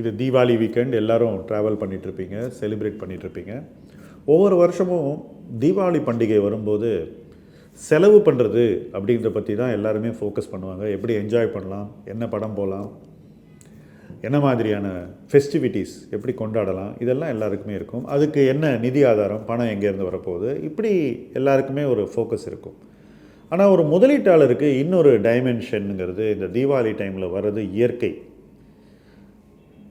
இது தீபாவளி வீக்கெண்ட் எல்லோரும் ட்ராவல் பண்ணிகிட்ருப்பீங்க செலிப்ரேட் பண்ணிகிட்ருப்பீங்க ஒவ்வொரு வருஷமும் தீபாவளி பண்டிகை வரும்போது செலவு பண்ணுறது அப்படிங்கிறத பற்றி தான் எல்லாருமே ஃபோக்கஸ் பண்ணுவாங்க. எப்படி என்ஜாய் பண்ணலாம் என்ன படம் போகலாம் என்ன மாதிரியான ஃபெஸ்டிவிட்டிஸ் எப்படி கொண்டாடலாம் இதெல்லாம் எல்லாருக்குமே இருக்கும். அதுக்கு என்ன நிதி ஆதாரம் பணம் எங்கேருந்து வரப்போகுது இப்படி எல்லாருக்குமே ஒரு ஃபோக்கஸ் இருக்கும். ஆனால் ஒரு முதலீட்டாளருக்கு இன்னொரு டைமென்ஷனுங்கிறது இந்த தீபாவளி டைமில் வர்றது இயற்கை.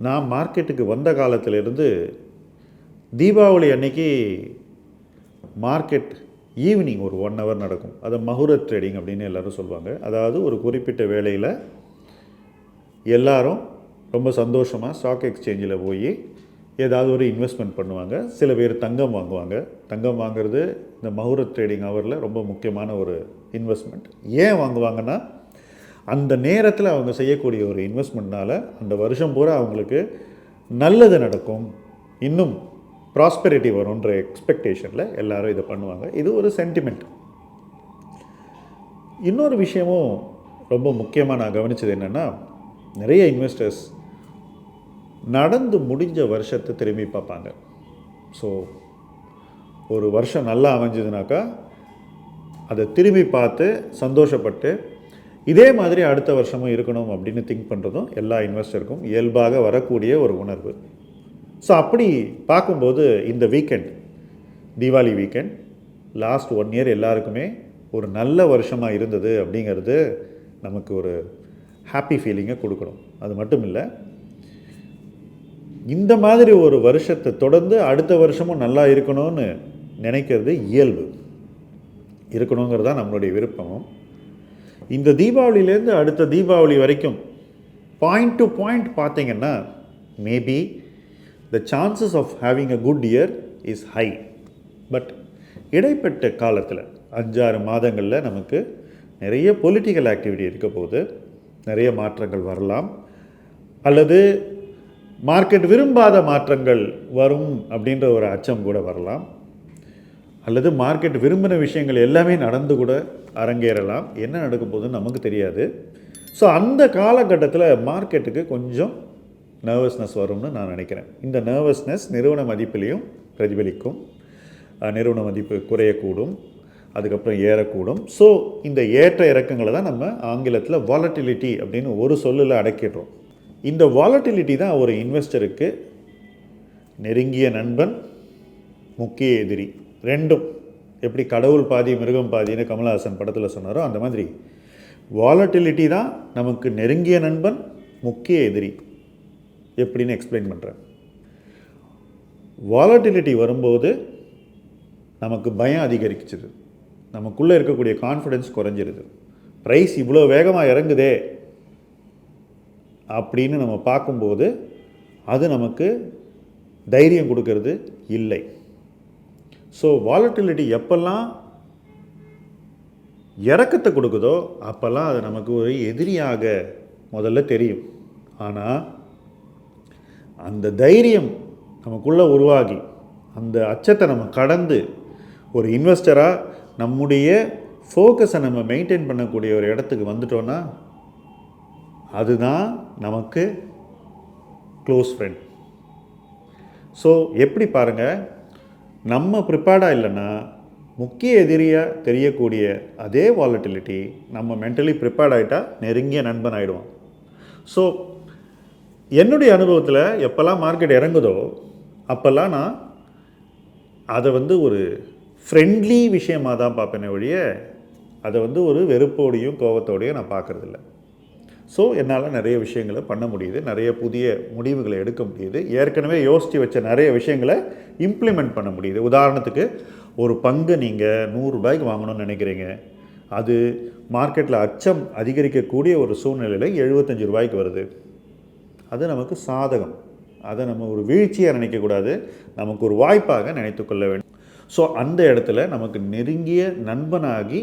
நான் மார்க்கெட்டுக்கு வந்த காலத்திலிருந்து தீபாவளி அன்னைக்கு மார்க்கெட் ஈவினிங் ஒரு ஒன் ஹவர் நடக்கும். அதை மகுரத் ட்ரேடிங் அப்படின்னு எல்லோரும் சொல்லுவாங்க அதாவது ஒரு குறிப்பிட்ட வேளையில் எல்லாரும் ரொம்ப சந்தோஷமாக ஸ்டாக் எக்ஸ்சேஞ்சில் போய் ஏதாவது ஒரு இன்வெஸ்ட்மெண்ட் பண்ணுவாங்க. சில பேர் தங்கம் வாங்குவாங்க. தங்கம் வாங்குறது இந்த மகுரத் ட்ரேடிங் ஹவரில் ரொம்ப முக்கியமான ஒரு இன்வெஸ்ட்மெண்ட் ஏன் வாங்குவாங்கன்னா அந்த நேரத்தில் அவங்க செய்யக்கூடிய ஒரு இன்வெஸ்ட்மெண்ட்னால் அந்த வருஷம் பூரா அவங்களுக்கு நல்லது நடக்கும். இன்னும் ப்ராஸ்பெரிட்டி வரும்ன்ற எக்ஸ்பெக்டேஷனில் எல்லாரும் இதை பண்ணுவாங்க. இது ஒரு சென்டிமெண்ட். இன்னொரு விஷயமும் ரொம்ப முக்கியமாக நான் கவனித்தது என்னென்னா நிறைய இன்வெஸ்டர்ஸ் நடந்து முடிஞ்ச வருஷத்தை திரும்பி பார்ப்பாங்க. ஸோ ஒரு வருஷம் நல்லா அமைஞ்சதுனாக்கா அதை திரும்பி பார்த்து சந்தோஷப்பட்டு இதே மாதிரி அடுத்த வருஷமும் இருக்கணும் அப்படின்னு திங்க் பண்ணுறதும் எல்லா இன்வெஸ்டருக்கும் இயல்பாக வரக்கூடிய ஒரு உணர்வு. ஸோ அப்படி பார்க்கும்போது இந்த weekend Deepavali weekend last one year எல்லாருக்குமே ஒரு நல்ல வருஷமாக இருந்தது அப்படிங்கிறது நமக்கு ஒரு ஹாப்பி ஃபீலிங்கை கொடுக்கணும். அது மட்டும் இல்லை இந்த மாதிரி ஒரு வருஷத்தை தொடர்ந்து அடுத்த வருஷமும் நல்லா இருக்கணும்னு நினைக்கிறது இயல்பு. இருக்கணுங்கிறது தான் நம்மளுடைய விருப்பமும். இந்த தீபாவளியிலேருந்து அடுத்த தீபாவளி வரைக்கும் பாயிண்ட் டு பாயிண்ட் பார்த்தீங்கன்னா maybe the chances of having a good year is high but இடைப்பட்ட காலத்தில் அஞ்சாறு மாதங்களில் நமக்கு நிறைய பொலிட்டிக்கல் ஆக்டிவிட்டி இருக்க போது நிறைய மாற்றங்கள் வரலாம். அல்லது மார்க்கெட் விரும்பாத மாற்றங்கள் வரும் அப்படின்ற ஒரு அச்சம் கூட வரலாம். அல்லது மார்க்கெட் விரும்பின விஷயங்கள் எல்லாமே நடந்து கூட அரங்கேறலாம். என்ன நடக்க போகுதுன்னு நமக்கு தெரியாது. ஸோ அந்த காலகட்டத்தில் மார்க்கெட்டுக்கு கொஞ்சம் நர்வஸ்னஸ் வரும்னு நான் நினைக்கிறேன். இந்த நர்வஸ்னஸ் நிறுவன மதிப்பிலையும் பிரதிபலிக்கும். நிறுவன மதிப்பு குறையக்கூடும். அதுக்கப்புறம் ஏறக்கூடும். ஸோ இந்த ஏற்ற இறக்கங்களை தான் நம்ம ஆங்கிலத்தில் வாலட்டிலிட்டி அப்படின்னு ஒரு சொல்லில் அடக்கிடுறோம். இந்த வாலட்டிலிட்டி தான் ஒரு இன்வெஸ்டருக்கு நெருங்கிய நண்பன் முக்கிய எதிரி. ரெண்டும் எப்படி கடவுள் பாதி மிருகம் பாதின்னு கமலஹாசன் படத்தில் சொன்னாரோ அந்த மாதிரி. வாலட்டிலிட்டி தான் நமக்கு நெருங்கிய நண்பன் முக்கிய எதிரி. எப்படின்னு எக்ஸ்பிளைன் பண்ணுறேன் வாலட்டிலிட்டி வரும்போது நமக்கு பயம் அதிகரிச்சிது நமக்குள்ளே இருக்கக்கூடிய கான்ஃபிடென்ஸ் குறைஞ்சிருது. ப்ரைஸ் இவ்வளோ வேகமாக இறங்குதே அப்படின்னு நம்ம பார்க்கும்போது அது நமக்கு தைரியம் கொடுக்கறது இல்லை. ஸோ வாலட்டிலிட்டி எப்பெல்லாம் இறக்கத்தை கொடுக்குதோ அப்போல்லாம் அது நமக்கு ஒரு எதிரியாக முதல்ல தெரியும். ஆனால் அந்த தைரியம் நமக்குள்ளே உருவாகி அந்த அச்சத்தை நம்ம கடந்து ஒரு இன்வெஸ்டராக நம்முடைய ஃபோக்கஸை நம்ம மெயின்டைன் பண்ணக்கூடிய ஒரு இடத்துக்கு வந்துட்டோன்னா அதுதான் நமக்கு க்ளோஸ் ஃப்ரெண்ட் ஸோ எப்படி பாருங்கள் நம்ம ப்ரிப்பேர்டாக இல்லைன்னா முக்கிய எதிரியாக தெரியக்கூடிய அதே வாலட்டிலிட்டி நம்ம மென்டலி ப்ரிப்பேர்ட் ஆகிட்டா நெருங்கிய நண்பன் ஆகிடுவான் ஸோ என்னுடைய அனுபவத்தில் எப்போல்லாம் மார்க்கெட் இறங்குதோ அப்போல்லாம் நான் அதை வந்து ஒரு ஃப்ரெண்ட்லி விஷயமாக தான் பார்ப்பேனே ஒழிய அதை வந்து ஒரு வெறுப்போடையும் கோபத்தோடையும் நான் பார்க்குறதில்ல. ஸோ என்னால் நிறைய விஷயங்களை பண்ண முடியுது. நிறைய புதிய முடிவுகளை எடுக்க முடியுது. ஏற்கனவே யோசித்து வச்ச நிறைய விஷயங்களை இம்ப்ளிமெண்ட் பண்ண முடியுது. உதாரணத்துக்கு ஒரு பங்கு நீங்கள் நூறுரூபாய்க்கு வாங்கணும்னு நினைக்கிறீங்க. அது மார்க்கெட்டில் அச்சம் அதிகரிக்கக்கூடிய ஒரு சூழ்நிலையில் எழுபத்தஞ்சு ரூபாய்க்கு வருது. அது நமக்கு சாதகம். அதை நம்ம ஒரு வீழ்ச்சியாக நினைக்கக்கூடாது. நமக்கு ஒரு வாய்ப்பாக நினைத்து கொள்ள வேண்டும். ஸோ அந்த இடத்துல நமக்கு நெருங்கிய நண்பனாகி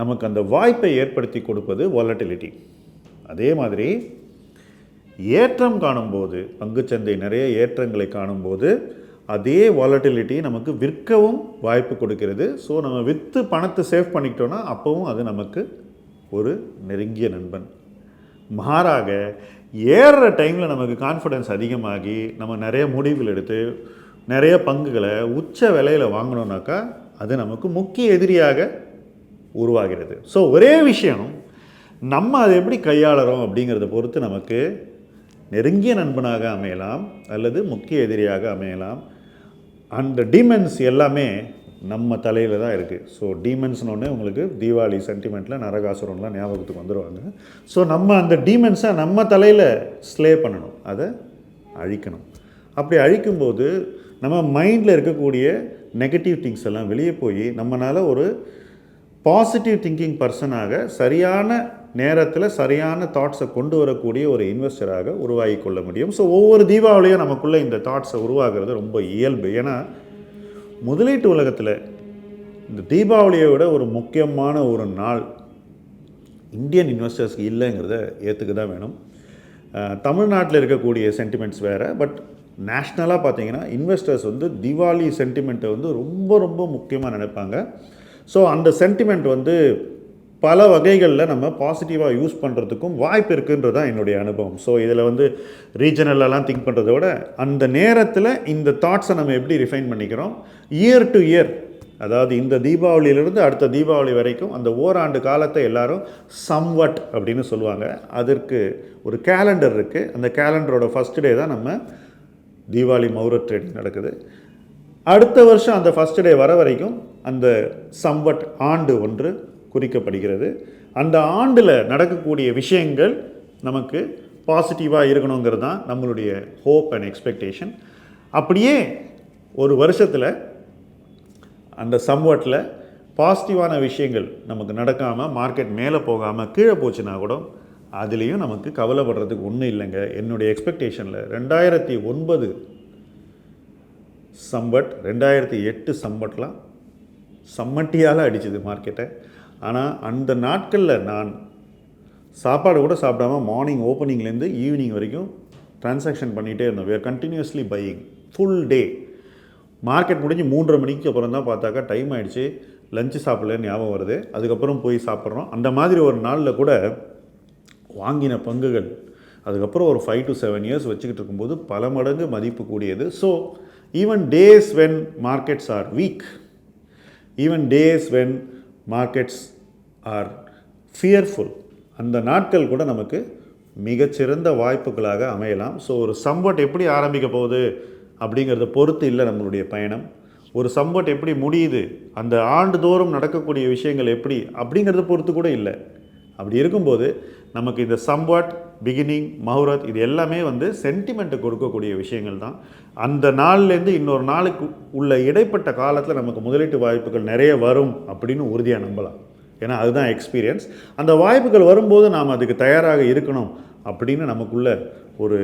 நமக்கு அந்த வாய்ப்பை ஏற்படுத்தி கொடுப்பது வாலட்டிலிட்டி அதே மாதிரி ஏற்றம் காணும்போது பங்குச்சந்தை நிறைய ஏற்றங்களை காணும்போது அதே வாலட்டிலிட்டி நமக்கு விற்கவும் வாய்ப்பு கொடுக்கிறது. ஸோ நம்ம விற்று பணத்தை சேவ் பண்ணிக்கிட்டோன்னா அப்போவும் அது நமக்கு ஒரு நெருங்கிய நண்பன். மாறாக ஏறுற டைமில் நமக்கு கான்ஃபிடன்ஸ் அதிகமாகி நம்ம நிறைய முடிவுகள் எடுத்து நிறைய பங்குகளை உச்ச விலையில் வாங்கினோன்னாக்கா அது நமக்கு முக்கிய எதிரியாக உருவாகிறது. ஸோ ஒரே விஷயம் நம்ம அதை எப்படி கையாளறோம் அப்படிங்கிறத பொறுத்து நமக்கு நெருங்கிய நண்பனாக அமையலாம் அல்லது முக்கிய எதிரியாக அமையலாம். அந்த டீமன்ஸ் எல்லாமே நம்ம தலையில் தான் இருக்குது ஸோ டீமன்ஸ்னு உங்களுக்கு தீபாவளி சென்டிமெண்ட்டில் நரகாசுரம்லாம் ஞாபகத்துக்கு வந்துடுவாங்க ஸோ நம்ம அந்த டீமன்ஸை நம்ம தலையில் ஸ்லே பண்ணணும். அதை அழிக்கணும். அப்படி அழிக்கும்போது நம்ம மைண்டில் இருக்கக்கூடிய நெகட்டிவ் திங்ஸ் எல்லாம் வெளியே போய் நம்மளால் ஒரு பாசிட்டிவ் திங்கிங் பர்சனாக சரியான நேரத்தில் சரியான தாட்ஸை கொண்டு வரக்கூடிய ஒரு இன்வெஸ்டராக உருவாகி கொள்ள முடியும். ஸோ ஒவ்வொரு தீபாவளியும் நமக்குள்ளே இந்த தாட்ஸை உருவாகிறது ரொம்ப இயல்பு. ஏன்னா முதலீட்டு உலகத்தில் இந்த தீபாவளியை விட ஒரு முக்கியமான ஒரு நாள் இந்தியன் இன்வெஸ்டர்ஸ்க்கு இல்லைங்கிறத ஏற்றுக்க தான் வேணும் தமிழ்நாட்டில் இருக்கக்கூடிய சென்டிமெண்ட்ஸ் வேறு. பட் நேஷ்னலாக பார்த்தீங்கன்னா இன்வெஸ்டர்ஸ் வந்து தீபாவளி சென்டிமெண்ட்டை வந்து ரொம்ப ரொம்ப முக்கியமாக நினைப்பாங்க. ஸோ அந்த சென்டிமெண்ட் வந்து பல வகைகளில் நம்ம பாசிட்டிவாக யூஸ் பண்ணுறதுக்கும் வாய்ப்பு இருக்குன்றது தான் என்னுடைய அனுபவம். ஸோ இதில் வந்து ரீஜனலெல்லாம் திங்க் பண்ணுறத விட அந்த நேரத்தில் இந்த தாட்ஸை நம்ம எப்படி ரிஃபைன் பண்ணிக்கிறோம்? இயர் டு இயர் அதாவது இந்த தீபாவளியிலிருந்து அடுத்த தீபாவளி வரைக்கும் அந்த ஓராண்டு காலத்தை எல்லாரும் சம்வட் அப்படின்னு சொல்லுவாங்க. அதற்கு ஒரு கேலண்டர் இருக்குது அந்த கேலண்டரோட ஃபஸ்ட் டே தான் நம்ம தீபாவளி மௌரத் ட்ரேடிங் நடக்குது. அடுத்த வருஷம் அந்த ஃபஸ்ட் டே வர வரைக்கும் அந்த சம்வட் ஆண்டு ஒன்று குறிக்கப்படுகிறது. அந்த ஆண்டில் நடக்கக்கூடிய விஷயங்கள் நமக்கு பாசிட்டிவாக இருக்கணுங்கிறது தான் நம்மளுடைய ஹோப் அண்ட் எக்ஸ்பெக்டேஷன் அப்படியே ஒரு வருஷத்தில் அந்த சம்வட்டில் பாசிட்டிவான விஷயங்கள் நமக்கு நடக்காமல் மார்க்கெட் மேலே போகாமல் கீழே போச்சுன்னா கூட அதுலேயும் நமக்கு கவலைப்படுறதுக்கு ஒன்றும் இல்லைங்க. என்னுடைய எக்ஸ்பெக்டேஷனில் ரெண்டாயிரத்தி ஒன்பது சம்பட் ரெண்டாயிரத்தி எட்டு சம்பட்லாம் சம்மட்டியால் அடிச்சுது மார்க்கெட்டை ஆனால் அந்த நாட்களில் நான் சாப்பாடு கூட சாப்பிடாம மார்னிங் ஓப்பனிங்லேருந்து ஈவினிங் வரைக்கும் டிரான்சாக்ஷன் பண்ணிகிட்டே இருந்தோம் we continuously buying full day market முடிஞ்சு மூன்றரை மணிக்கு அப்புறம் தான் பார்த்தாக்கா டைம் ஆகிடுச்சு லஞ்சு சாப்பிடலன்னு ஞாபகம் வருது. அதுக்கப்புறம் போய் சாப்பிட்றோம். அந்த மாதிரி ஒரு நாளில் கூட வாங்கின பங்குகள் அதுக்கப்புறம் ஒரு ஃபைவ் டு செவன் இயர்ஸ் வச்சுக்கிட்டு இருக்கும்போது பல மடங்கு மதிப்பு கூடியது. So even days when markets are weak even days when markets are fearful அந்த நாட்கள் கூட நமக்கு மிகச்சிறந்த வாய்ப்புகளாக அமையலாம். ஸோ ஒரு சம்பட் எப்படி ஆரம்பிக்க போகுது அப்படிங்கிறத பொறுத்து இல்லை நம்மளுடைய பயணம். ஒரு சம்பட் எப்படி முடியுது அந்த ஆண்டுதோறும் நடக்கக்கூடிய விஷயங்கள் எப்படி அப்படிங்கிறத பொறுத்து கூட இல்லை. அப்படி இருக்கும்போது நமக்கு இந்த சம்வாட் பிகினிங் மஹூரத் இது எல்லாமே வந்து சென்டிமெண்ட்டை கொடுக்கக்கூடிய விஷயங்கள் தான். அந்த நாள்லேருந்து இன்னொரு நாளுக்கு உள்ள இடைப்பட்ட காலத்தில் நமக்கு முதலீட்டு வாய்ப்புகள் நிறைய வரும் அப்படின்னு உறுதியாக நம்பலாம். ஏன்னா அதுதான் எக்ஸ்பீரியன்ஸ் அந்த வாய்ப்புகள் வரும்போது நாம் அதுக்கு தயாராக இருக்கணும் அப்படின்னு நமக்குள்ள ஒரு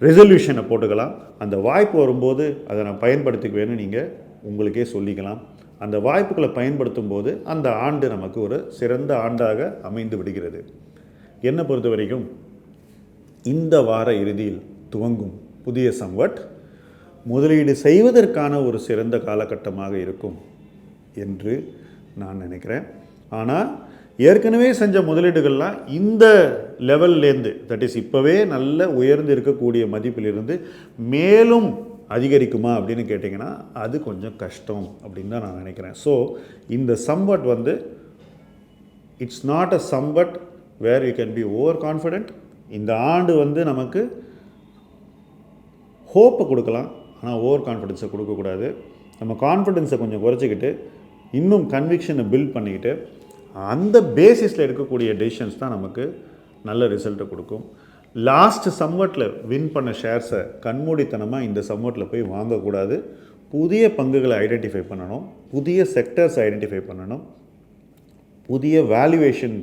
ரெசல்யூஷனை போட்டுக்கலாம். அந்த வாய்ப்பு வரும்போது அதை நான் பயன்படுத்திக்குவேன்னு நீங்கள் உங்களுக்கே சொல்லிக்கலாம். அந்த வாய்ப்புகளை பயன்படுத்தும் போது அந்த ஆண்டு நமக்கு ஒரு சிறந்த ஆண்டாக அமைந்து விடுகிறது. என்னை பொறுத்த வரைக்கும் இந்த வார இறுதியில் துவங்கும் புதிய சம்வட் முதலீடு செய்வதற்கான ஒரு சிறந்த காலகட்டமாக இருக்கும் என்று நான் நினைக்கிறேன். ஆனால் ஏற்கனவே செஞ்ச முதலீடுகள்லாம் இந்த லெவல்லேருந்து தட் இஸ் இப்போவே நல்ல உயர்ந்து இருக்கக்கூடிய மதிப்பிலிருந்து மேலும் அதிகரிக்குமா அப்படின்னு கேட்டிங்கன்னா அது கொஞ்சம் கஷ்டம் அப்படின்னு தான் நான் நினைக்கிறேன். ஸோ இந்த சம்வட் வந்து it's not a Samvat where you can be over confident இந்த ஆண்டு வந்து நமக்கு ஹோப்பை கொடுக்கலாம். ஆனால் ஓவர் கான்ஃபிடென்ஸை கொடுக்கக்கூடாது. நம்ம கான்ஃபிடென்ஸை கொஞ்சம் குறைச்சிக்கிட்டு இன்னும் கன்விக்ஷனை பில்ட் பண்ணிக்கிட்டு அந்த பேசிஸில் எடுக்கக்கூடிய டெசிஷன்ஸ் தான் நமக்கு நல்ல ரிசல்ட்டை கொடுக்கும். லாஸ்ட் சம்வட்டில் வின் பண்ண ஷேர்ஸை கண்மூடித்தனமாக இந்த சம்வட்டில் போய் வாங்கக்கூடாது. புதிய பங்குகளை ஐடென்டிஃபை பண்ணணும். புதிய செக்டர்ஸ் ஐடென்டிஃபை பண்ணணும். புதிய வேல்யூவேஷன்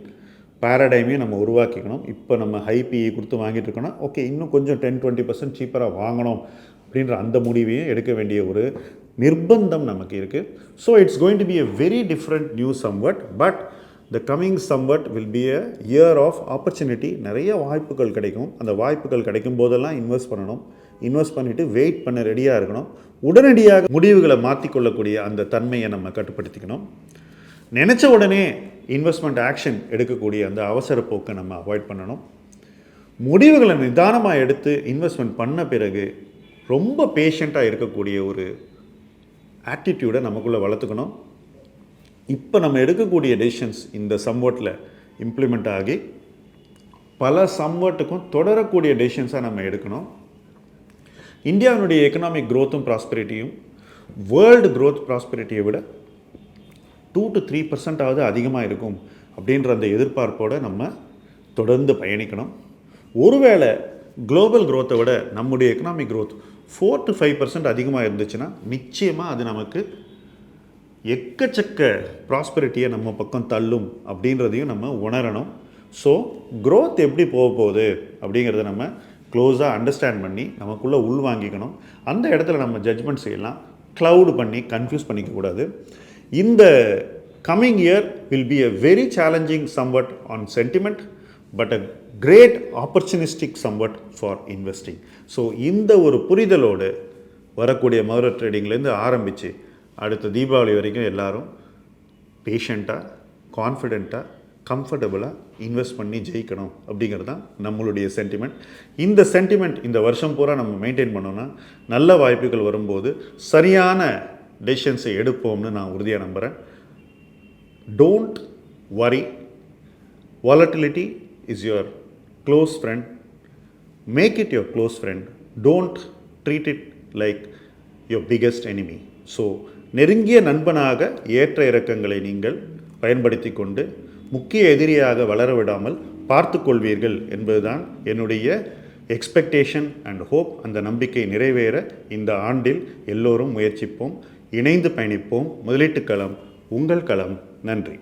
பேரடைமையும் நம்ம உருவாக்கிக்கணும். இப்போ நம்ம ஹை பிஇ கொடுத்து வாங்கிட்டு இருக்கோம்னா ஓகே இன்னும் கொஞ்சம் டென் டுவெண்ட்டி பர்சன்ட் சீப்பராக வாங்கணும் அப்படின்ற அந்த முடிவையும் எடுக்க வேண்டிய ஒரு நிர்பந்தம் நமக்கு இருக்குது so it's going to be a very different new Samvat but the coming Samvat will be a year of opportunity நிறைய வாய்ப்புகள் கிடைக்கும். அந்த வாய்ப்புகள் கிடைக்கும் போதெல்லாம் இன்வெஸ்ட் பண்ணணும். இன்வெஸ்ட் பண்ணிவிட்டு வெயிட் பண்ண ரெடியாக இருக்கணும். உடனடியாக முடிவுகளை மாற்றிக்கொள்ளக்கூடிய அந்த தன்மையை நம்ம கட்டுப்படுத்திக்கணும். நினச்ச உடனே இன்வெஸ்ட்மெண்ட் ஆக்ஷன் எடுக்கக்கூடிய அந்த அவசர போக்கை நம்ம அவாய்ட் பண்ணணும். முடிவுகளை நிதானமாக எடுத்து இன்வெஸ்ட்மெண்ட் பண்ண பிறகு ரொம்ப பேஷண்ட்டாக இருக்கக்கூடிய ஒரு ஆட்டிடியூடை நமக்குள்ளே வளர்த்துக்கணும். இப்போ நம்ம எடுக்கக்கூடிய டெசிஷன்ஸ் இந்த சம்வட்டில் இம்ப்ளிமெண்ட் ஆகி பல சம்வட்டுக்கும் தொடரக்கூடிய டெசிஷன்ஸாக நம்ம எடுக்கணும். இந்தியாவினுடைய எக்கனாமிக் க்ரோத்தும் ப்ராஸ்பெரிட்டியும் வேர்ல்டு க்ரோத் ப்ராஸ்பெரிட்டியை விட டூ டு த்ரீ பர்சன்டாவது அதிகமாக இருக்கும் அப்படின்ற அந்த எதிர்பார்ப்போடு நம்ம தொடர்ந்து பயணிக்கணும். ஒருவேளை குளோபல் க்ரோத்தை விட நம்முடைய economic growth four to five percent அதிகமாக இருந்துச்சுன்னா நிச்சயமாக அது நமக்கு எக்கச்சக்க ப்ராஸ்பெரிட்டியை நம்ம பக்கம் தள்ளும் அப்படின்றதையும் நம்ம உணரணும். ஸோ க்ரோத் எப்படி போக போகுது அப்படிங்கிறத நம்ம க்ளோஸாக அண்டர்ஸ்டாண்ட் பண்ணி நமக்குள்ளே உள்வாங்கிக்கணும். அந்த இடத்துல நம்ம ஜட்ஜ்மெண்ட் செய்யலாம். க்ளவுடு பண்ணி கன்ஃபியூஸ் பண்ணிக்கக்கூடாது இந்த coming year will be a very challenging Samvat on sentiment but a great opportunistic Samvat for investing so இந்த ஒரு புரிதலோடு வரக்கூடிய மதுரை ட்ரேடிங்லேருந்து ஆரம்பித்து அடுத்த தீபாவளி வரைக்கும் எல்லாரும் பேஷண்ட்டாக கான்ஃபிடெண்ட்டாக கம்ஃபர்டபுளாக இன்வெஸ்ட் பண்ணி ஜெயிக்கணும் அப்படிங்கிறது தான் நம்மளுடைய சென்டிமெண்ட் இந்த சென்டிமெண்ட் இந்த வருஷம் பூரா நம்ம மெயின்டைன் பண்ணோன்னா நல்ல வாய்ப்புகள் வரும்போது சரியான டெசிஷன்ஸை எடுப்போம்னு நான் உறுதியாக நம்புகிறேன் don't worry volatility is your close friend make it your close friend don't treat it like your biggest enemy so நெருங்கிய நண்பனாக ஏற்ற இறக்கங்களை நீங்கள் பயன்படுத்தி கொண்டு முக்கிய எதிரியாக வளர விடாமல் பார்த்து கொள்வீர்கள் என்பதுதான் என்னுடைய எக்ஸ்பெக்டேஷன் அண்ட் ஹோப் அந்த நம்பிக்கை நிறைவேற இந்த ஆண்டில் எல்லோரும் முயற்சிப்போம். இணைந்து பயணிப்போம். முதலீட்டு களம் உங்கள் களம். நன்றி.